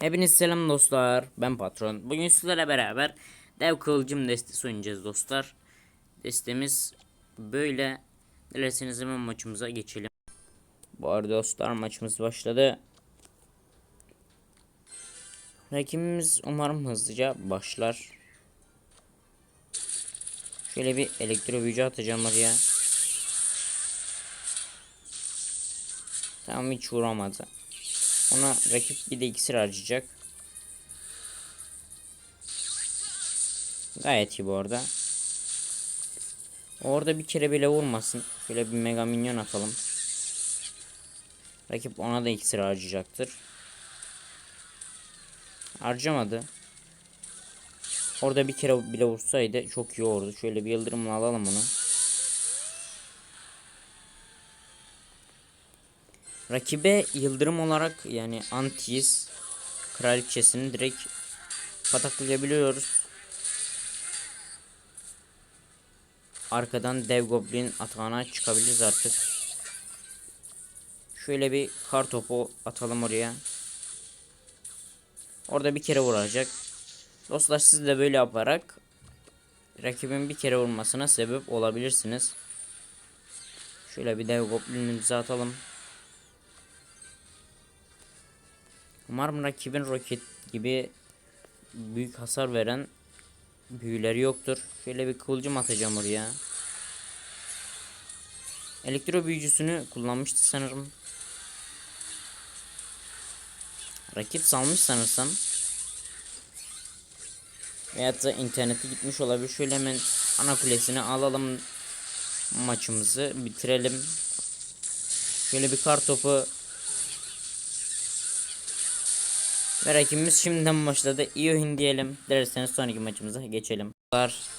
Hepiniz selam dostlar. Ben patron. Bugün sizlerle beraber dev kılıcım destesi oynayacağız dostlar. Destemiz böyle. Dilerseniz hemen maçımıza geçelim. Bu arada dostlar maçımız başladı. Rakibimiz umarım hızlıca başlar. Şöyle bir elektro büyücü atacağım oraya. Tamam hiç vuramadı. Ona rakip bir de iksir harcayacak. Gayet iyi bu arada. Orada bir kere bile vurmasın. Şöyle bir mega minyon atalım. Rakip ona da iksir harcayacaktır. Harcamadı. Orada bir kere bile vursaydı çok iyi olurdu. Şöyle bir yıldırımla alalım onu. Rakibe yıldırım olarak yani Antis kraliçesini direkt pataklayabiliyoruz. Arkadan dev goblin atağına çıkabiliriz artık. Şöyle bir kar topu atalım oraya. Orada bir kere vuracak. Dostlar siz de böyle yaparak rakibin bir kere vurmasına sebep olabilirsiniz. Şöyle bir dev goblinimizi atalım. Umarım rakibin roket gibi büyük hasar veren büyüleri yoktur. Şöyle bir kıvılcım atacağım oraya. Elektro büyücüsünü kullanmıştı sanırım. Rakip salmış sanırsam. Veyahut da interneti gitmiş olabilir. Şöyle hemen ana kulesini alalım. Maçımızı bitirelim. Şöyle bir kar topu Ve rakibimiz şimdiden başladı. İyi oyun diyelim. Dilerseniz sonraki maçımıza geçelim.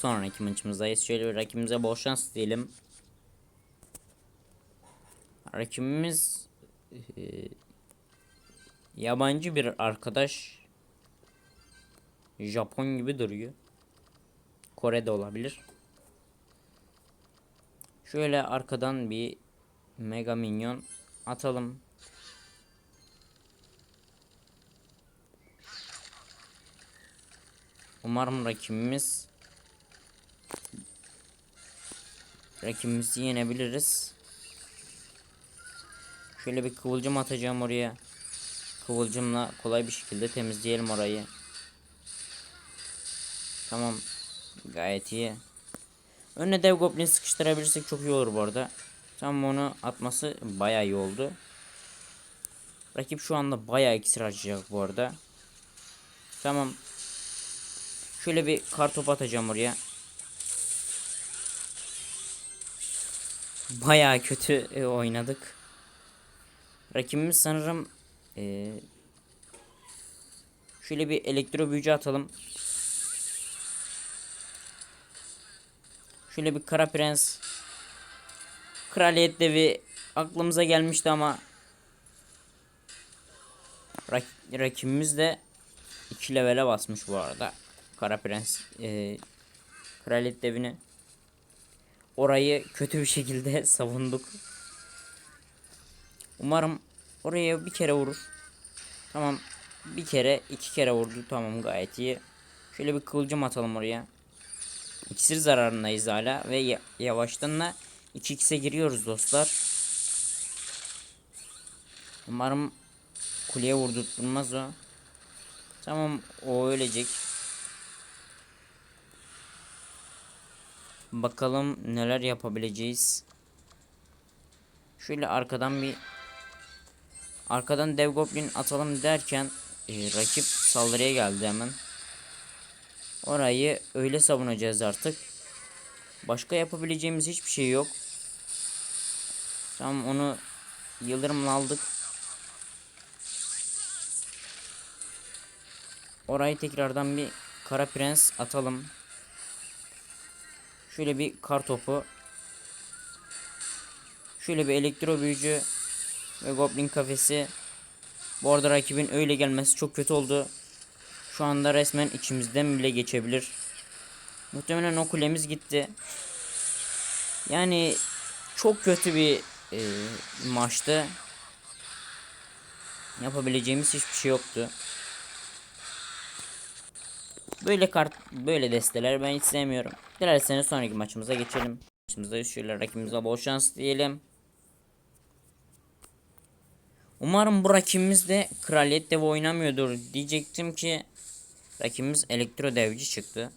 Sonraki maçımızdayız. Şöyle bir rakibimize bol şans diyelim. Rakibimiz e, yabancı bir arkadaş. Japon gibi duruyor. Kore'de olabilir. Şöyle arkadan bir mega minyon atalım. Umarım rakibimiz rakibimizi yenebiliriz. Şöyle bir kıvılcım atacağım oraya. Kıvılcımla kolay bir şekilde temizleyelim orayı. Tamam. Gayet iyi. Önüne dev goblin sıkıştırabilirsek çok iyi olur bu arada. Tam onu atması bayağı iyi oldu. Rakip şu anda bayağı iksir harcayacak bu arada. Tamam. Şöyle bir kartop atacağım oraya. Bayağı kötü e, oynadık. Rakibimiz sanırım e, şöyle bir elektro büyücü atalım. Şöyle bir kara prens kraliyet devi aklımıza gelmişti ama rak rakibimiz de 2 levele basmış bu arada. Kara Prens e, Kraliyet devini orayı kötü bir şekilde savunduk. Umarım oraya bir kere vurur. Tamam. Bir kere iki kere vurdu. Tamam gayet iyi. Şöyle bir kılıcım atalım oraya. İksir zararındayız hala ve yavaştan da 2x'e giriyoruz dostlar. Umarım kuleye vurdurtmaz o. Tamam o ölecek. Bakalım neler yapabileceğiz. Şöyle arkadan bir arkadan dev goblin atalım derken e, rakip saldırıya geldi hemen. Orayı öyle savunacağız artık. Başka yapabileceğimiz hiçbir şey yok. Tamam onu yıldırımla aldık. Orayı tekrardan bir kara prens atalım. Şöyle bir kar topu. Şöyle bir elektro büyücü ve goblin kafesi. Bu arada rakibin öyle gelmesi çok kötü oldu. Şu anda resmen içimizden bile geçebilir. Muhtemelen o kulemiz gitti. Yani çok kötü bir e, maçtı. Yapabileceğimiz hiçbir şey yoktu. Böyle kart böyle desteler ben hiç sevmiyorum. Dilerseniz sonraki maçımıza geçelim. Maçımızda şöyle rakibimize bol şans diyelim. Umarım bu rakibimiz de kraliyet devi oynamıyordur diyecektim ki rakibimiz elektro devci çıktı.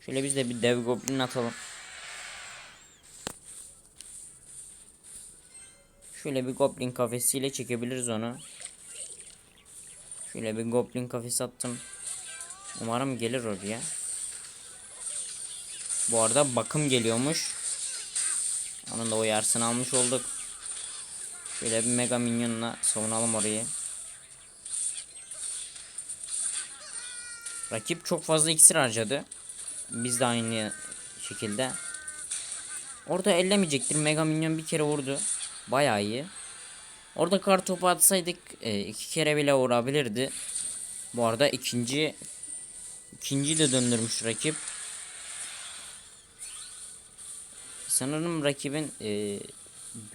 Şöyle biz de bir dev goblin atalım. Şöyle bir goblin kafesiyle çekebiliriz onu. Şöyle bir goblin kafesi attım. Umarım gelir oraya. Bu arada bakım geliyormuş. Onun da uyarsını almış olduk. Şöyle bir mega minyonla savunalım orayı. Rakip çok fazla iksir harcadı. Biz de aynı şekilde. Orada ellemeyecektir. Mega minyon bir kere vurdu. Bayağı iyi. Orada kar topu atsaydık e, iki kere bile vurabilirdi. Bu arada ikinci ikinci de döndürmüş rakip. Sanırım rakibin e,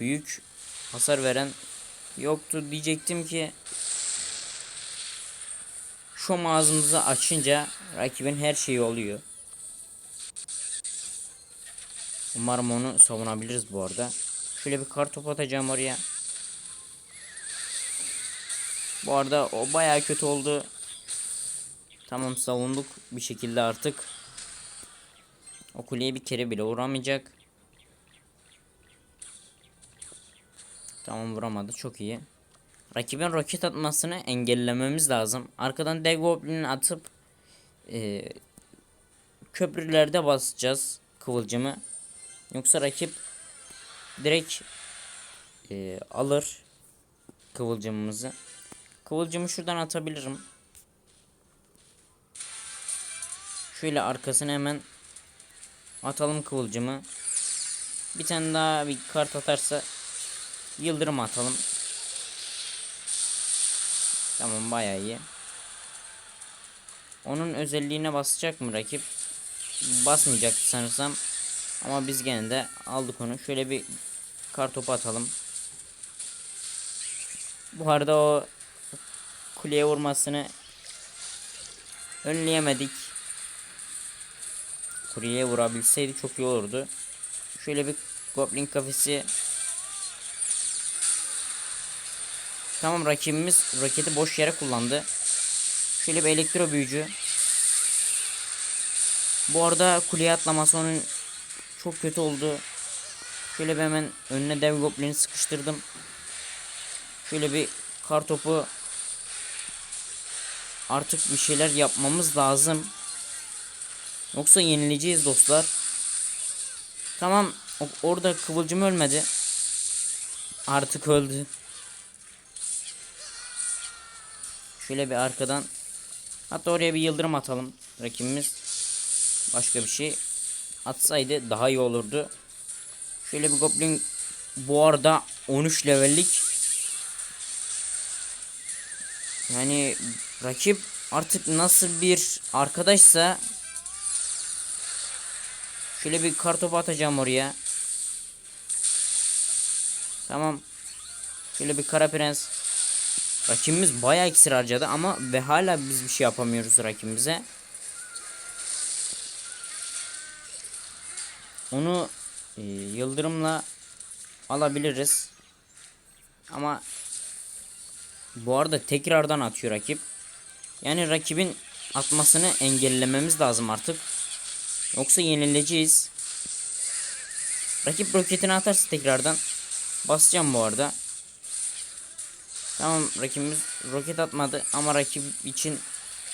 büyük hasar veren yoktu diyecektim ki şu ağzımızı açınca rakibin her şeyi oluyor. Umarım onu savunabiliriz bu arada. Şöyle bir kar topu atacağım oraya. Bu arada o baya kötü oldu. Tamam savunduk bir şekilde artık. O kuleye bir kere bile vuramayacak. Tamam vuramadı çok iyi. Rakibin roket atmasını engellememiz lazım. Arkadan dev goblin'i atıp e, köprülerde basacağız kıvılcımı. Yoksa rakip direkt e, alır kıvılcımımızı. Kıvılcımı şuradan atabilirim. Şöyle arkasına hemen atalım kıvılcımı. Bir tane daha bir kart atarsa yıldırım atalım. Tamam bayağı iyi. Onun özelliğine basacak mı rakip? Basmayacak sanırsam. Ama biz gene de aldık onu. Şöyle bir kar atalım. Bu arada o kuleye vurmasını önleyemedik. Kuleye vurabilseydi çok iyi olurdu. Şöyle bir goblin kafesi Tamam rakibimiz roketi boş yere kullandı. Şöyle bir elektro büyücü. Bu arada kuleye atlaması onun çok kötü oldu. Şöyle bir hemen önüne dev goblini sıkıştırdım. Şöyle bir kar topu artık bir şeyler yapmamız lazım. Yoksa yenileceğiz dostlar. Tamam orada kıvılcım ölmedi. Artık öldü. Şöyle bir arkadan hatta oraya bir yıldırım atalım rakibimiz. Başka bir şey atsaydı daha iyi olurdu. Şöyle bir goblin bu arada 13 levellik. Yani rakip artık nasıl bir arkadaşsa şöyle bir kartopu atacağım oraya. Tamam. Şöyle bir kara prens. Rakibimiz bayağı iksir harcadı ama ve hala biz bir şey yapamıyoruz rakibimize. Onu e, yıldırımla alabiliriz. Ama bu arada tekrardan atıyor rakip. Yani rakibin atmasını engellememiz lazım artık. Yoksa yenileceğiz. Rakip roketini atarsa tekrardan basacağım bu arada. Tamam rakibimiz roket atmadı ama rakip için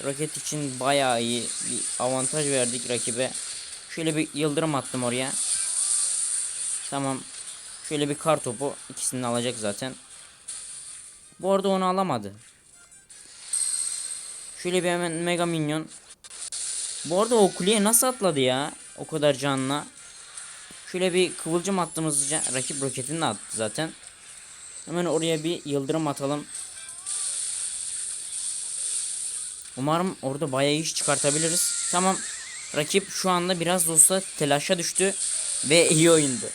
roket için bayağı iyi bir avantaj verdik rakibe. Şöyle bir yıldırım attım oraya. Tamam. Şöyle bir kar topu ikisini alacak zaten. Bu arada onu alamadı. Şöyle bir hemen mega minyon. Bu arada o kuleye nasıl atladı ya? O kadar canla. Şöyle bir kıvılcım attığımız rakip roketini attı zaten. Hemen oraya bir yıldırım atalım. Umarım orada bayağı iş çıkartabiliriz. Tamam. Rakip şu anda biraz da olsa telaşa düştü ve iyi oyundu.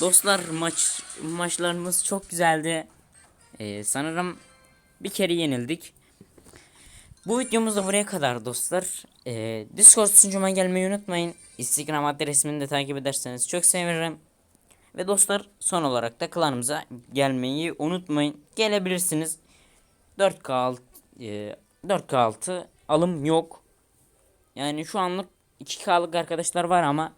Dostlar maç maçlarımız çok güzeldi. Ee, sanırım bir kere yenildik. Bu videomuz da buraya kadar dostlar. Ee, Discord sunucuma gelmeyi unutmayın. Instagram adresimi de takip ederseniz çok sevinirim. Ve dostlar son olarak da klanımıza gelmeyi unutmayın. Gelebilirsiniz. 4K alt, e, 4K altı alım yok. Yani şu anlık 2K'lık arkadaşlar var ama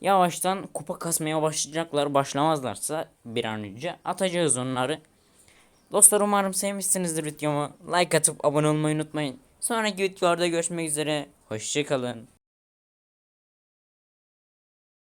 yavaştan kupa kasmaya başlayacaklar. Başlamazlarsa bir an önce atacağız onları. Dostlar umarım sevmişsinizdir videomu. Like atıp abone olmayı unutmayın. Sonraki videolarda görüşmek üzere. Hoşçakalın.